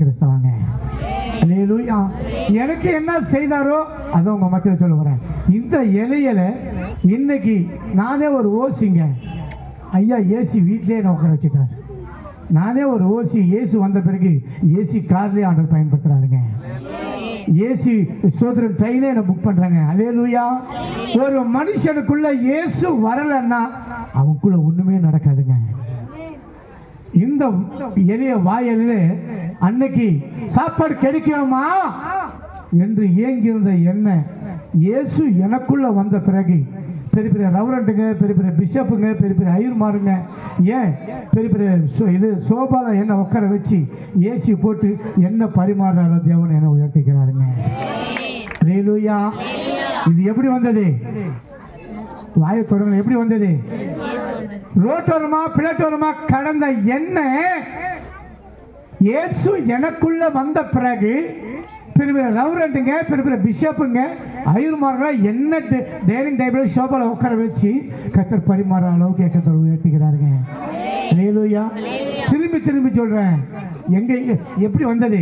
கிறிஸ்தவங்க. எனக்கு என்ன செய்தாரோ அதை உங்க மத்தியில் சொல்ல வரேன் இந்த இலையில இன்னைக்கு நானே ஒரு ஓசிங்க. ஐயா ஏசி வீட்டிலே நான் உட்கார வச்சுட்டார் நானே ஒரு ஓசி ஏசு வந்த பிறகு ஏசி கார்லேயே ஆண்டர் பயன்படுத்துறாருங்க. ஏசி சோதரன் ட்ரெயினே என்ன புக் பண்றேங்க? அலே லூயா ஒரு மனுஷனுக்குள்ள ஏசு வரலன்னா அவனுக்குள்ள ஒண்ணுமே நடக்காதுங்க. இந்த எளிய வாயிலே அன்னைக்கு சாப்பாடு கிடைக்குமா என்று ஏங்கியிருந்த என்ன? இயேசு எனக்குள்ள வந்த பிறகு பெரிய பெரிய ரவரண்டுங்க பெரிய பெரிய பிஷப்புங்க பெரிய பெரிய ஐயர்மாருங்க ஏன்? பெரிய பெரிய சோ- இது சோபால என்ன உட்கார வச்சு ஏசி போட்டு என்ன பரிமாறுறாரோ தேவன் என்ன உயர்த்திக்கிறாருங்க ஹalleluya. இது எப்படி வந்தது? வாய தொடங்க எப்படி வந்தது? ரோட்டோரமா பிளட்டோரமா கடந்த எண்ணெய் இயேசு எனக்குள்ள வந்த பிறகு பெரிய ரவுரண்டுங்க பெரிய பிஷப்புங்க ஐயர்மார்கள என்ன டைனிங் டேபிள் ஷோபால உட்கார வச்சு கத்தர் பரிமாற அளவுக்கு கத்தர் உயர்த்திக்கிறாருங்க ஹalleluya. திரும்பி திரும்பி சொல்றேன். எங்க எப்படி வந்தது?